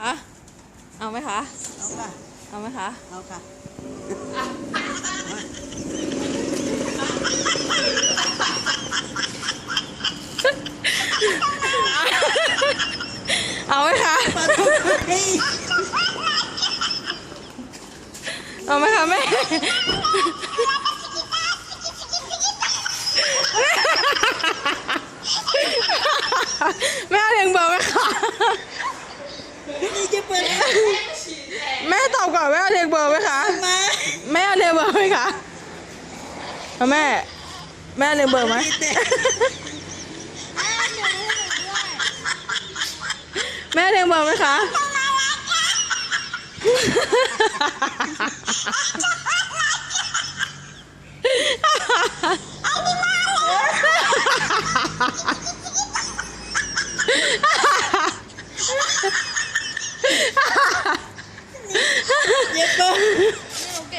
คะเอาไหมคะ เอาค่ะ เอาไหมคะ เอาค่ะ เอาไหมคะมาทำไมเอาไหมคะแม่แม่เอาเรียงเบอร์ไหมคะ นี่จะเปิด แม่ตอบก่อนแม่เอาเรียงเบอร์ไหมคะ มา แม่เอาเรียงเบอร์ ไหมคะเอแม่ แม่เอาเรียงเบอร์ไหม แม่เรียงเบอร์ไหมคะ เย็บเปิด